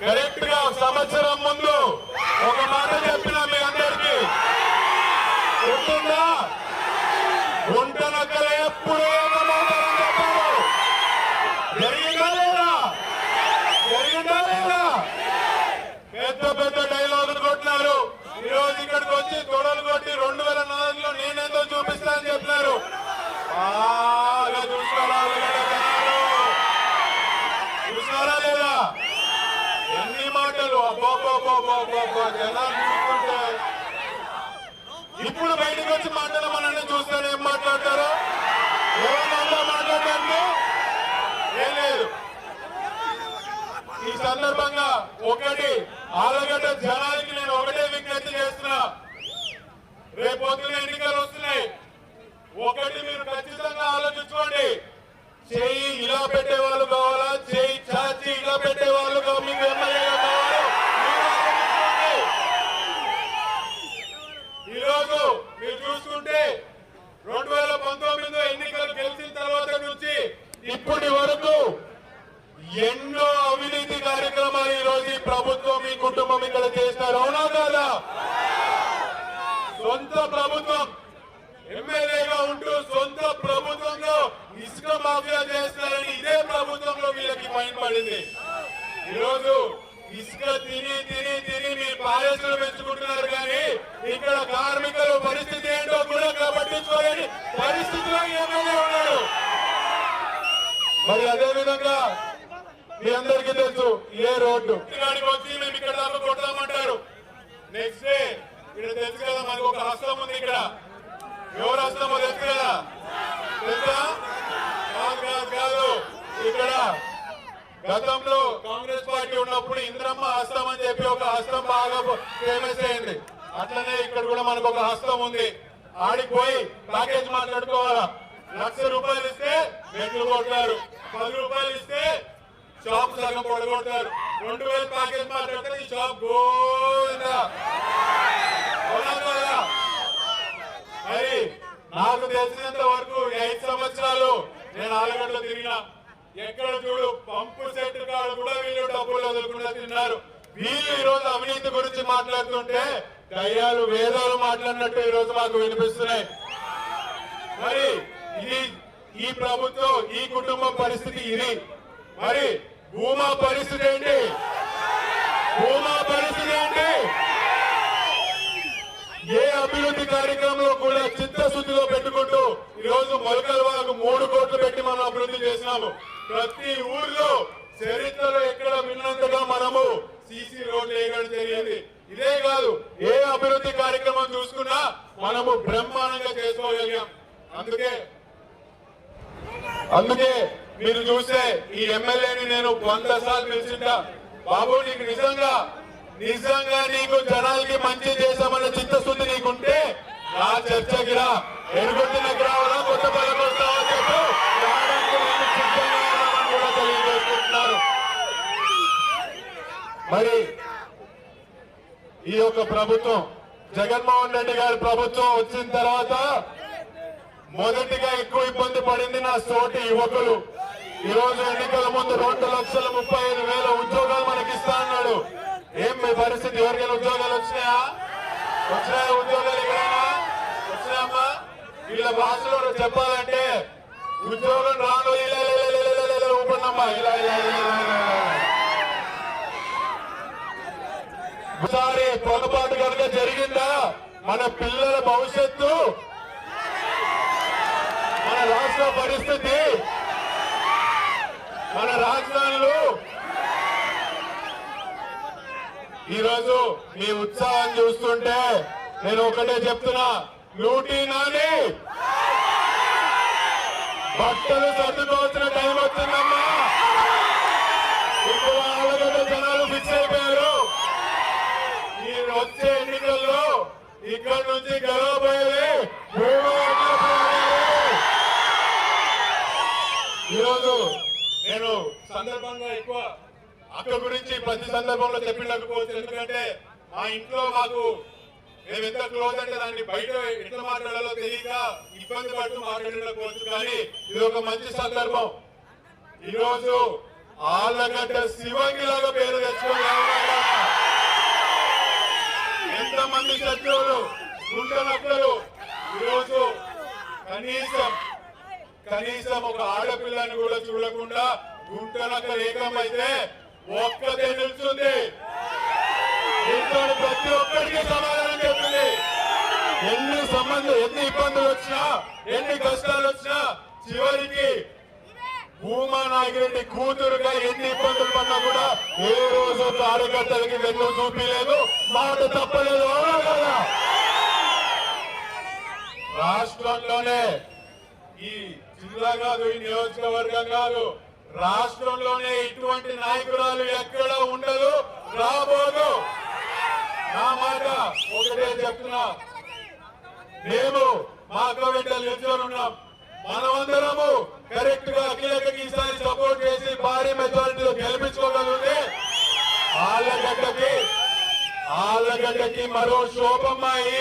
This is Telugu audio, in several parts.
కరెక్ట్గా సంవత్సరం ముందు ఒక మాట చెప్పిన మీ అందరికి. ఉంటుందా గుంట నక్కల ఎప్పుడు జరిగిందా లేదా? జరిగిందా లేదా? పెద్ద పెద్ద డైలాగులు కొట్టినారు. ఈరోజు ఇక్కడికి వచ్చి గొడవలు కొట్టి రెండు వేల నాలుగులో నేనేందో చూపిస్తా అని చెప్పినారు బాగా చూసుకోవాలి కదా జనాలు. చూసారా లేదా ఎన్ని మాటలు ఎలా చూసుకుంటే ఇప్పుడు బయటకు వచ్చి మాటలు మనల్ని చూస్తాను ఏం మాట్లాడతారు? ఏమన్నా మాట్లాడటానికి ఏం లేదు. ఈ సందర్భంగా ఒకటి ఆలగడ్డ జనానికి నేను ఒకటే విజ్ఞప్తి చేస్తున్నా. రేపు ఎన్నికలు వస్తున్నాయి. ఒకటి మీరు ఖచ్చితంగా ఆలోచించుకోండి. చేయి ఇలా పెట్టే వాళ్ళు కావాలా? చేయి చాచి ఇలా పెట్టే వాళ్ళు కావాలి మీకు ఎమ్మెల్యేగా కావాలా మీరు ఆలోచించుకోండి. ఈరోజు మీరు చూసుకుంటే రెండు వేల పంతొమ్మిదిలో ఎన్నికలు గెలిచిన తర్వాత నుంచి ఇప్పటి వరకు ఎన్నో అవినీతి కార్యక్రమాలు ఈ రోజు ఈ ప్రభుత్వం ఈ కుటుంబం ఇక్కడ చేస్తారు అవునా కాదా సొంత ప్రభుత్వం. ఎమ్మెల్యేగా ఉంటూ సొంత ప్రభుత్వంలో ఇసుక మాఫియా చేస్తారని ఇదే ప్రభుత్వంలో వీళ్ళకి మైండ్ పడింది. ఈరోజు ఇసుక తిని తిని తిని మీ పాలసీలు పెంచుకుంటున్నారు కానీ ఇక్కడ కార్మికుల పరిస్థితి ఏంటో కూడా పట్టించుకోలేని పరిస్థితిలో ఎమ్మెల్యే ఉన్నాడు. మరి అదే విధంగా మీ అందరికీ తెలుసు ఏ రోడ్డు? వచ్చి మేము ఇక్కడ దాకా కొడతామంటారు. నెక్స్ట్ డే ఇక్కడ తెలుసు కదా మనకు ఒక హస్తం ఉంది ఇక్కడ. ఎవరు హస్తమో తెలుసు కదా? తెలుసా? కాదు కాదు కాదు. ఇక్కడ గతంలో కాంగ్రెస్ పార్టీ ఉన్నప్పుడు ఇంద్రమ్మ హస్తం అని చెప్పి ఒక హస్తం బాగా ఫేమస్ అయింది. అట్లనే ఇక్కడ కూడా మనకు ఒక హస్తం ఉంది. ఆడికి పోయి ప్యాకేజ్ మాట్లాడుకోవాలా? లక్ష రూపాయలు ఇస్తే మెట్లు కొడతారు. పది రూపాయలు ఇస్తే షాప్ సగం పొడగొడతారు. రెండు వేలు ప్యాకేజ్ మాట్లాడితే ఈ షాప్ గోవిందా అవునా కాదా? మరి నాకు తెలిసినంత వరకు ఈ ఐదు సంవత్సరాలు నేను ఆలగడ్డలో ఎక్కడ చూడు పంపు సెట్ కాడు కూడా వీళ్ళు డబ్బులు వదలకుండా తిన్నారు. వీళ్ళు ఈ రోజు అవినీతి గురించి మాట్లాడుతుంటే దయ్యాలు వేదాలు మాట్లాడినట్టు ఈ రోజు మాకు వినిపిస్తున్నాయి. మరి ఇది ఈ ప్రభుత్వం ఈ కుటుంబం పరిస్థితి ఇది. మరి భూమా పరిస్థితి ఏంటి? భూమా పరిస్థితి ఏ అభివృద్ధి కార్యక్రమంలో కూడా చిత్తశుద్ధిలో పెట్టుకుంటూ ఈ రోజు మొలకల వాళ్ళకు మూడు కోట్లు పెట్టి మనం అభివృద్ధి చేసినాము. ప్రతి ఊర్లో చరిత్రలో ఎక్కడ విన్నంతగా మనము సీసీ రోడ్లు వేయడం జరిగింది. ఇదే కాదు ఏ అభివృద్ధి కార్యక్రమం చూసుకున్నా మనము బ్రహ్మాండంగా చేసుకోగలిగాం. అందుకే అందుకే మీరు చూస్తే ఈ ఎమ్మెల్యేని నేను వంద సార్లు పిలిచింటా. బాబు నీకు నిజంగా నిజంగా నీకు జనాలకి మంచి నా చర్చకి రా ఎరుగుతున్నకి రావాలా కొత్త పదవి వస్తావా చెప్పు. తెలియజేసుకుంటున్నారు. మరి ఈ యొక్క ప్రభుత్వం జగన్మోహన్ రెడ్డి గారి ప్రభుత్వం వచ్చిన తర్వాత మొదటిగా ఎక్కువ ఇబ్బంది పడింది నా తోటి యువకులు. ఈ రోజు ఎన్నికల ముందు రెండు లక్షల ముప్పై ఐదు వేల ఉద్యోగాలు మనకి ఇస్తా అన్నాడు. ఏం మీ పరిస్థితి? ఎవరికైనా ఉద్యోగాలు వచ్చినాయా? వచ్చినాయా ఉద్యోగాలు? ఎక్కడైనా రాజీనామా? వీళ్ళ భాషలో చెప్పాలంటే ఉద్యోగం రాను ఇలా ఇలా ఇలా ఇలా. ఒకసారి పొరపాటు కనుక జరిగిందా? మన పిల్లల భవిష్యత్తు మన రాష్ట్ర పరిస్థితి మన రాజధానులు. ఈరోజు మీ ఉత్సాహం చూస్తుంటే నేను ఒకటే చెప్తున్నా. లూటీ నాని బట్టలు సర్దుకోవాల్సిన టైం వచ్చిందమ్మా! ఇప్పుడు ఆలగడ్డ జనాలు ఫిక్స్ అయిపోయారు. ఈ వచ్చే ఎన్నికల్లో ఇక్కడ నుంచి గెలవబోయేది భూమా ఈరోజు నేను సందర్భంగా ఎక్కువ అక్క గురించి ప్రతి సందర్భంలో చెప్పినకపోవచ్చు. ఎందుకంటే మా ఇంట్లో మాకు మేము ఎంత క్లోజ్ అంటే దాన్ని బయట ఎట్లా మాట్లాడాలో తెలియక ఇబ్బంది పడుతూ మాట్లాడకపోవచ్చు కానీ ఇది ఒక మంచి సందర్భం ఈరోజు ఆళ్ళగడ్డ శివంగిలాగా పేరు తెచ్చుకోవాలి రావాలి. ఎంతమంది శత్రువులు గుండెనక్కలు ఈరోజు కనీసం కనీసం ఒక ఆడపిల్లని కూడా చూడకుండా గుంటనక్కలు ఏకమైతే ఒక్క నిల్చుంది ఇబ్బందులు ఎన్ని ఇబ్బందులు వచ్చినా ఎన్ని కష్టాలు వచ్చినా చివరికి భూమా నాగిరెడ్డి కూతురుగా ఎన్ని ఇబ్బందులు పడినా కూడా ఏ రోజు కార్యకర్తలకి వెన్ను చూపించలేదు మాట తప్పలేదు అవునా కదా? రాష్ట్రంలోనే ఈ జిల్లా కాదు ఈ నియోజకవర్గం కాదు రాష్ట్రంలోనే ఇటువంటి నాయకురాలు ఎక్కడ ఉండదు రాబోదు. నా మాట ఒకటే చెప్తున్నా మేము మా అక్క నిల్చొని ఉన్నాం. మనమందరము కరెక్ట్గా అఖిలకి ఈసారి సపోర్ట్ చేసి భారీ మెజారిటీలో గెలిపించుకోగలిగితే ఆళ్ళగడ్డకి ఆళ్ళగడ్డకి మరో శోభమ్మ ఈ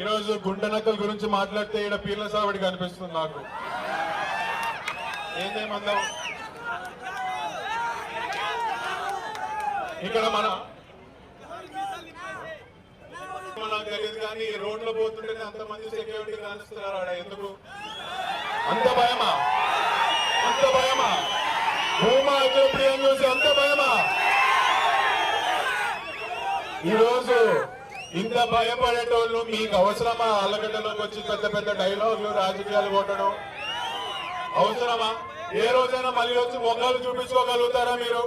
ఈరోజు గుండెనక్కల గురించి మాట్లాడితే ఈడ పీర్ల సావిడి కనిపిస్తుంది నాకు. ఏం చేయమందాం ఇక్కడ మన నాకు తెలియదు కానీ ఈ రోడ్లో పోతుంటేనే అంతమంది సెక్యూరిటీ కానిస్తున్నారు ఆడ. ఎందుకు? అంత భయమా? అంత భయమా? భూమా ప్రియం చూసి అంత భయమా? ఈరోజు ఇంత భయపడేటోళ్ళు మీకు అవసరమా? అల్లగడ్డలోకి వచ్చి పెద్ద పెద్ద డైలాగులు రాజకీయాలు కొట్టడం? అవసరమా? ఏ రోజైనా మళ్ళీ వచ్చి మొక్కలు చూపించుకోగలుగుతారా మీరు?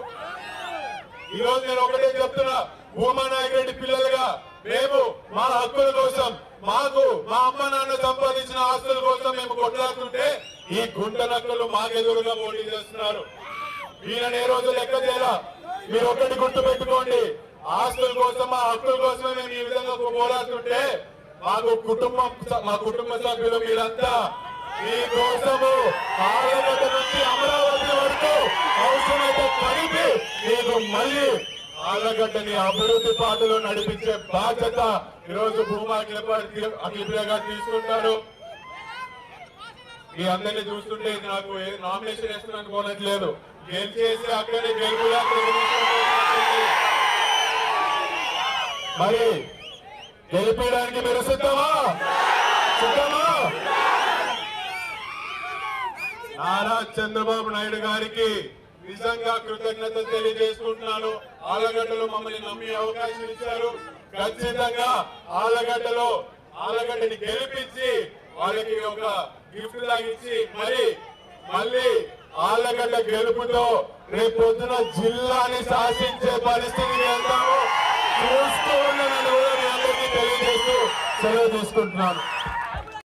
ఈ రోజు నేను ఒకటే చెప్తున్నా భూమా నాయకుడి పిల్లలుగా మేము మా హక్కుల కోసం మాకు మా అమ్మ నాన్న సంపాదించిన ఆస్తుల కోసం మేము కొట్లాడుతుంటే ఈ గుంట నక్కలు మాకెదురుగా పోటీ చేస్తున్నారు. ఈయన ఏ రోజు లెక్క చేయరా మీరు ఒకటి గుర్తు పెట్టుకోండి. ఆస్తుల కోసం మా హక్కుల కోసమే మేము ఈ విధంగా పోరాడుతుంటే మాకు కుటుంబం మా కుటుంబ సభ్యులు మీరంతా మీ కోసము ఆలగడ్డ నుంచి అమరావతి వరకు అవసరమైతే కలిపి మీకు మళ్ళీ ఆలగడ్డని అభివృద్ధి పాటలు నడిపించే బాధ్యత ఈరోజు భూమా అఖిలప్రియ గారు తీసుకుంటారు. మీ అందరినీ చూస్తుంటే నాకు నామినేషన్ వేస్తున్నాను పోనట్లేదు. గెలిచేసి అక్కడే గెలుపు మరి గెలిపేయడానికి మీరు సిద్ధమా? సిద్ధమా? నారా చంద్రబాబు నాయుడు గారికి నిజంగా కృతజ్ఞత తెలియజేసుకుంటున్నాను. ఆలగడ్డలో మమ్మల్ని నమ్మి అవకాశం ఇచ్చారు. ఖచ్చితంగా ఆలగడ్డలో ఆలగడ్డని గెలిపించి వాళ్ళకి ఒక గిఫ్ట్ లాగా మరి మళ్ళీ ఆలగడ్డ గెలుపుతో రేపు పొద్దున జిల్లాని శాసించే పరిస్థితి చూస్తూ ఉండనని కూడా మీ అందరికీ తెలియజేస్తూ సెలవు తీసుకుంటున్నాను.